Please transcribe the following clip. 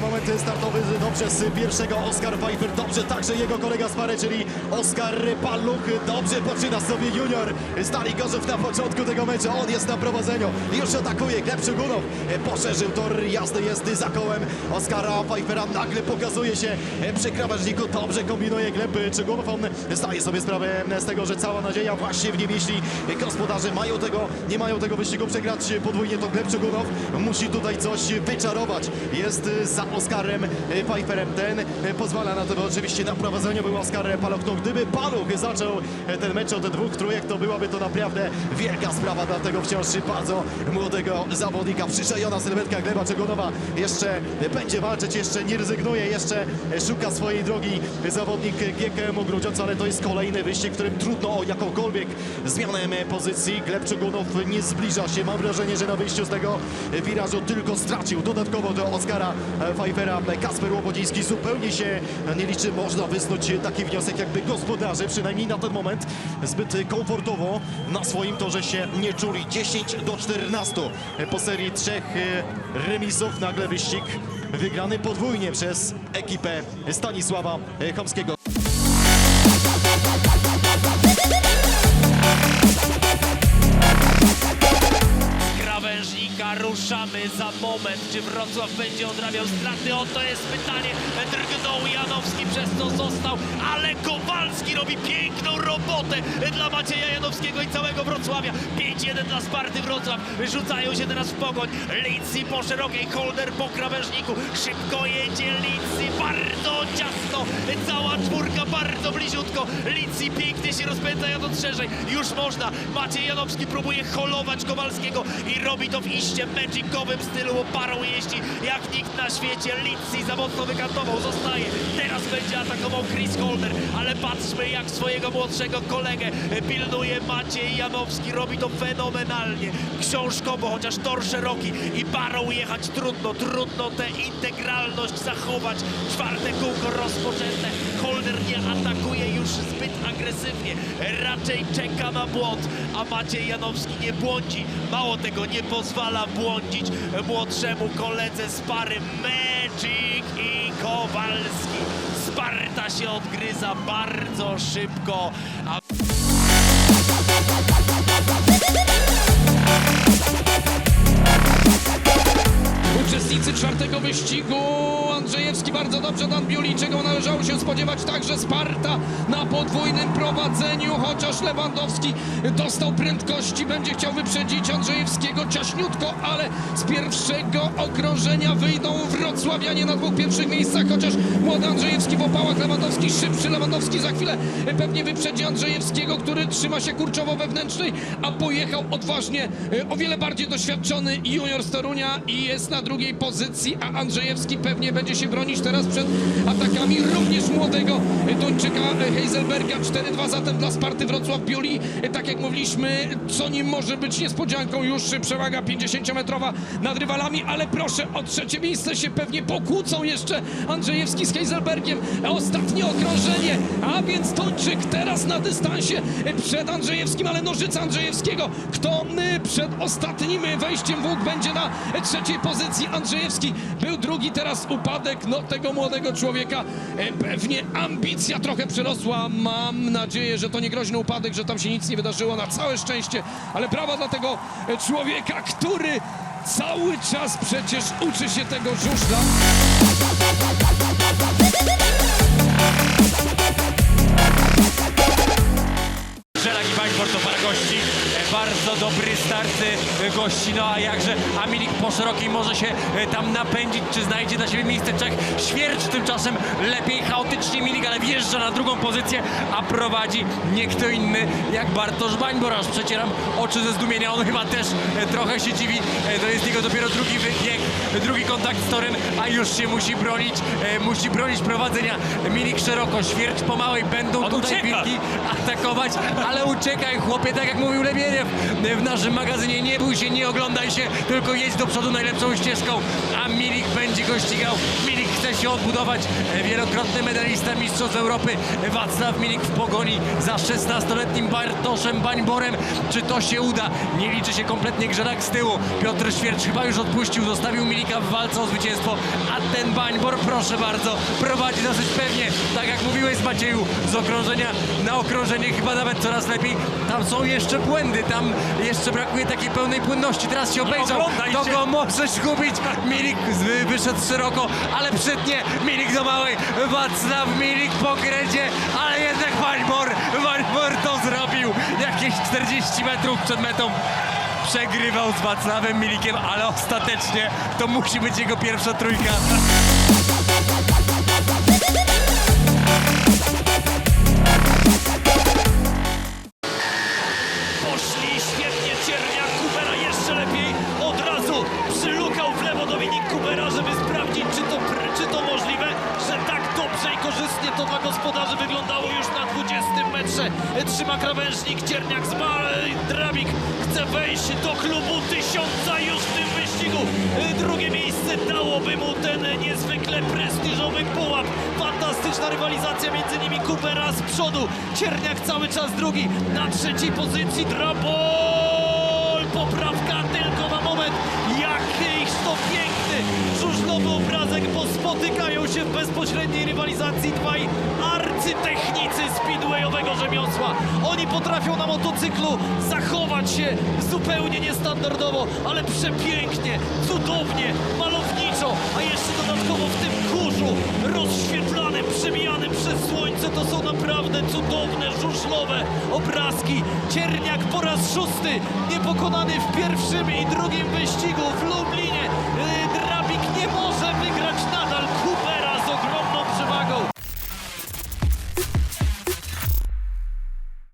moment startowy, dobrze z pierwszego Oskar Pfeiffer, dobrze także jego kolega z pary, czyli Oskar Paluch, dobrze poczyna sobie junior, Stali Gorzów na początku tego meczu, on jest na prowadzeniu, już atakuje, Gleb Szygunow, poszerzył tor jazdy, jest za kołem Oskara Pfeiffera, nagle pokazuje się przy krawężniku, dobrze kombinuje Gleb Czygunow, on zdaje sobie sprawę z tego, że cała nadzieja właśnie w nim, jeśli gospodarze mają tego, nie mają tego wyścigu przegrać podwójnie, to Gleb Czygunow musi tutaj coś wyczarować, jest za Oskarem Pfeifferem, ten pozwala na to, bo oczywiście na prowadzeniu był Oskar Paluch, no gdyby Paluch zaczął ten mecz od dwóch trójek, to byłaby to naprawdę wielka sprawa. Dla tego wciąż bardzo młodego zawodnika, przyczajona sylwetka Gleba Czegonowa jeszcze będzie walczyć, jeszcze nie rezygnuje, jeszcze szuka swojej drogi zawodnik GKM Grudziądz, ale to jest kolejny wyścig, w którym trudno o jakąkolwiek zmianę pozycji. Gleb Czegonow nie zbliża się, mam wrażenie, że na wyjściu z tego wirażu tylko stracił. Dodatkowo do Oskara Pfeiffera Kasper Łobodziński zupełnie się nie liczy. Można wysnuć taki wniosek, jakby gospodarze, przynajmniej na ten moment, zbyt komfortowo na swoim torze się nie czuli. 10 do 14 po serii trzech remisów. Nagle wyścig wygrany podwójnie przez ekipę Stanisława Chomskiego. Za moment. Czy Wrocław będzie odrabiał straty? Oto jest pytanie. Drgnął Janowski, przez co został, ale Kowalski robi piękną robotę dla Macieja Janowskiego i całego Wrocławia. 5-1 dla Sparty Wrocław. Rzucają się teraz w pogoń. Lindsay po szerokiej, Holder po krawężniku. Szybko jedzie Cała czwórka bardzo bliziutko. Lindsay pięknie się rozpędza, jadąc szerzej. Już można. Maciej Janowski próbuje holować Kowalskiego i robi to w iście magicowym stylu, parą jeździ jak nikt na świecie. Lindsay za mocno wykantował, zostaje. Teraz będzie atakował Chris Holder, ale patrzmy jak swojego młodszego kolegę pilnuje Maciej Janowski. Robi to fenomenalnie. Książkowo, chociaż tor szeroki i parą jechać trudno, trudno tę integralność zachować. Czwarte kółko rozpoczęte. Holder nie atakuje już zbyt agresywnie, raczej czeka na błąd, a Maciej Janowski nie błądzi. Mało tego, nie pozwala błądzić młodszemu koledze z pary Magic i Kowalski. Sparta się odgryza bardzo szybko, a bardzo dobrze Dan Biuli, czego należało się spodziewać także Sparta na podwójnym prowadzeniu, chociaż Lewandowski dostał prędkości, będzie chciał wyprzedzić Andrzejewskiego ciaśniutko, ale z pierwszego okrążenia wyjdą wrocławianie na dwóch pierwszych miejscach, chociaż młody Andrzejewski w opałach, Lewandowski szybszy, Lewandowski za chwilę pewnie wyprzedzi Andrzejewskiego, który trzyma się kurczowo wewnętrznej, a pojechał odważnie o wiele bardziej doświadczony junior z Torunia i jest na drugiej pozycji, a Andrzejewski pewnie będzie się bronić teraz przed atakami również młodego Duńczyka Heiselberga. 4-2 zatem dla Sparty Wrocław Biuli. Tak jak mówiliśmy, co nim może być niespodzianką, już przewaga 50-metrowa nad rywalami, ale proszę, o trzecie miejsce się pewnie pokłócą jeszcze Andrzejewski z Heiselbergiem. Ostatnie okrążenie, a więc Duńczyk teraz na dystansie przed Andrzejewskim, ale nożyca Andrzejewskiego. Kto przed ostatnim wejściem w łuk będzie na trzeciej pozycji? Andrzejewski był drugi, teraz upadek no, tego młodego człowieka. E, Pewnie ambicja trochę przerosła. Mam nadzieję, że to nie groźny upadek, że tam się nic nie wydarzyło na całe szczęście, ale brawa dla tego e, człowieka, który cały czas przecież uczy się tego żużla. Bardzo dobry start e, gości, no a jakże Amilik po szerokiej może się e, tam napędzić, czy znajdzie dla siebie miejsce Czech. Świercz tymczasem lepiej, chaotycznie Milik, ale wjeżdża na drugą pozycję, a prowadzi nie kto inny jak Bartosz Bańbor. Aż przecieram oczy ze zdumienia, on chyba też e, trochę się dziwi. To jest jego dopiero drugi wybieg, drugi kontakt z torem, a już się musi bronić, musi bronić prowadzenia. Milik szeroko, Świercz po małej, będą On tutaj ucieka. wilki atakować, ale uciekaj chłopie, tak jak mówił Lebieniew w naszym magazynie, nie bój się, nie oglądaj się, tylko jedź do przodu najlepszą ścieżką, a Milik będzie go ścigał. Milik chce się odbudować. Wielokrotny medalista Mistrzostw Europy Wacław Milik w pogoni za 16-letnim Bartoszem Bańborem. Czy to się uda? Nie liczy się kompletnie Grzerak z tyłu. Piotr Świercz chyba już odpuścił, zostawił Milika w walce o zwycięstwo, a ten Bańbor, proszę bardzo, prowadzi dosyć pewnie, tak jak mówiłeś Macieju, z okrążenia na okrążenie chyba nawet coraz lepiej. Tam są jeszcze błędy, tam jeszcze brakuje takiej pełnej płynności. Teraz się obejrzał, to go może zgubić. Milik wyszedł szeroko, ale przytnie Milik do małej. Wacław Milik po krecie, ale jednak Bańbor, Bańbor to zrobił. Jakieś 40 metrów przed metą przegrywał z Wacławem Milikiem, ale ostatecznie to musi być jego pierwsza trójka. 20 metrze. Trzyma krawężnik, Cierniak zma, Drabik chce wejść do klubu tysiąca już w tym wyścigu. Drugie miejsce dałoby mu ten niezwykle prestiżowy pułap. Fantastyczna rywalizacja między nimi Kubera z przodu. Cierniak cały czas drugi na trzeciej pozycji. Drabol! Poprawka tylko na moment. Jakiś to piękny, żużlowy obrazek, bo spotykają się w bezpośredniej rywalizacji dwaj arcytechnicy speedwayowego rzemiosła. Oni potrafią na motocyklu zachować się zupełnie niestandardowo, ale przepięknie, cudownie, malowniczo, a jeszcze dodatkowo w tym kurzu rozświetlanym, przemijanym przez słońce. To są naprawdę cudowne, żużlowe obrazki. Cierniak po raz szósty niepokonany w pierwszym i drugim wyścigu w Lublinie. Yy,